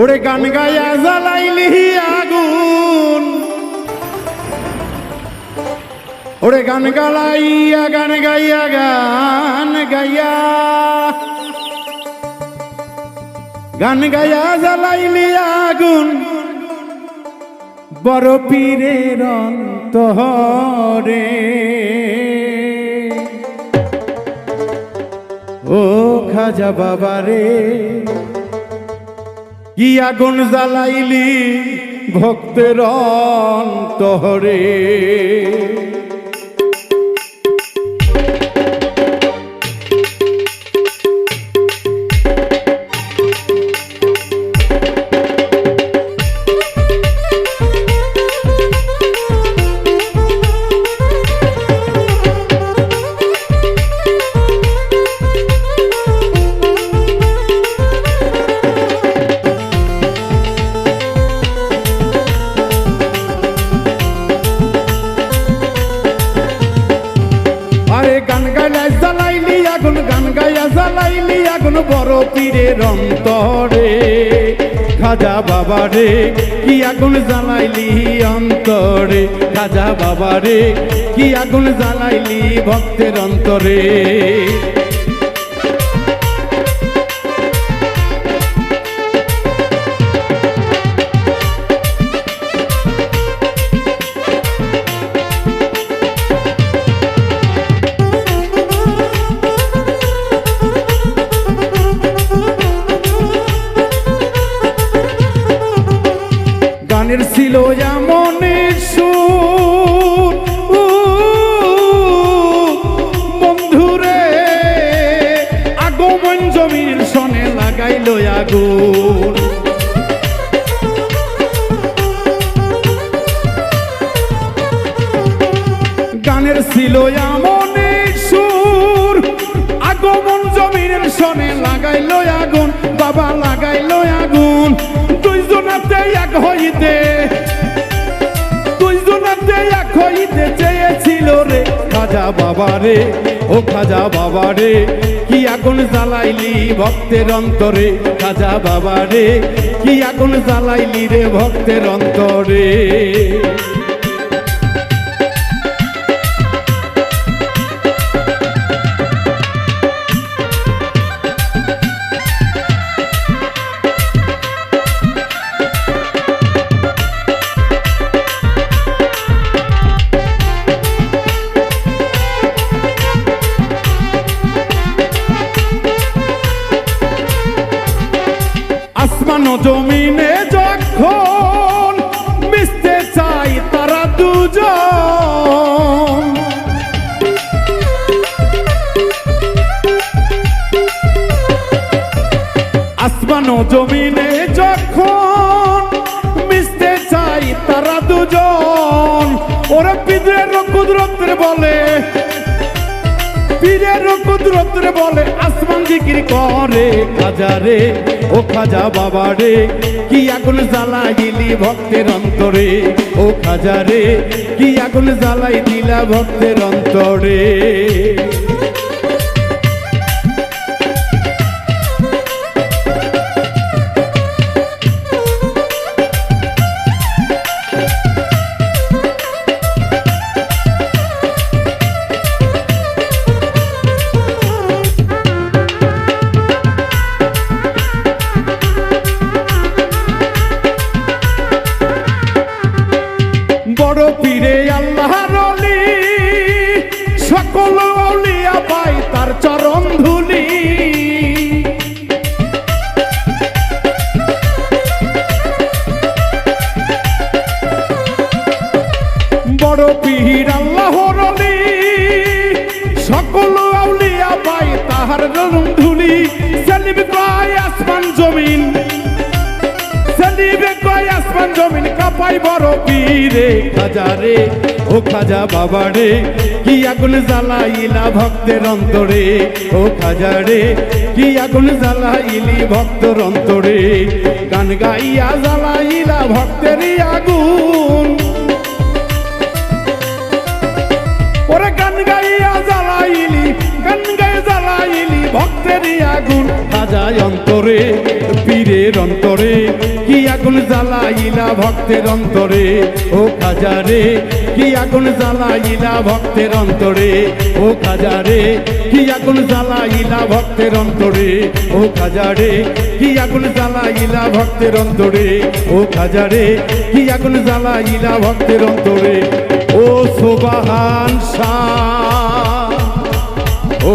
ওরে গান গায়া জ্বালাইলি আগুন। ওরে গান গালাইয়া, গান গাইয়া গান গাইয়া। গান গায়া জ্বালাইলি আগুন। বড় পীরের অন্তরে। ও খাজা বাবা রে কি আগুন জ্বালাইলি ভক্তের অন্তরে? আগুন বড় পীরের অন্তরে। খাজা বাবা রে, কি আগুন জ্বালাইলি অন্তরে? খাজা বাবা রে, কি আগুন জ্বালাইলি ভক্তের অন্তরে? আগুন গানের ছিল এমন সুর। আগমন জমিনের সনে লাগাইল আগুন, বাবা লাগাইল আগুন। দুইজনাতে এক হইতে, দুইজনাতে এক হইতে খাজা বাবা রে, ও খাজা বাবা রে, কি আগুন জ্বালাইলি ভক্তের অন্তরে? খাজা বাবা রে, কি আগুন জ্বালাইলি রে ভক্তের অন্তরে? আসমান জমিনে যখন মিশতে চাই তারা দুজন। আসমান জমিনে যখন পীরের কুদরতরে বলে, আসমান জিকির করে খাজা রে ও খাজা বাবা রে কি আগুন জ্বালাইলি ভক্তের অন্তরে? ও খাজা রে কি আগুন জ্বালাই দিলা ভক্তের অন্তরে? বড় পীরে আল্লাহর সকল অলিয়া পাই তার চরণ ধুলি জমিন কাপাই বড় পীরে, খাজা রে, ও খাজা বাবা রে, কি আগুন জ্বালাইলা ভক্তের অন্তরে? ও খাজা রে, কি আগুন জ্বালাইলি ভক্তর অন্তরে? গান গাইয়া জ্বালাইলা ভক্তেরই আগুন। ভক্তেরই আগুন খাজায় অন্তরে, পীরের অন্তরে, কি আগুন জ্বালাইলা ভক্তের অন্তরে? ও খাজারে কি আগুন জ্বালাইলা ভক্তের অন্তরে? ও খাজারে কি আগুন জ্বালাইলা ভক্তের অন্তরে? ও খাজারে কি আগুন জ্বালাইলা ভক্তের অন্তরে? ও খাজারে কি আগুন জ্বালাইলা ভক্তের অন্তরে? ও সোবাহান শাহ, ও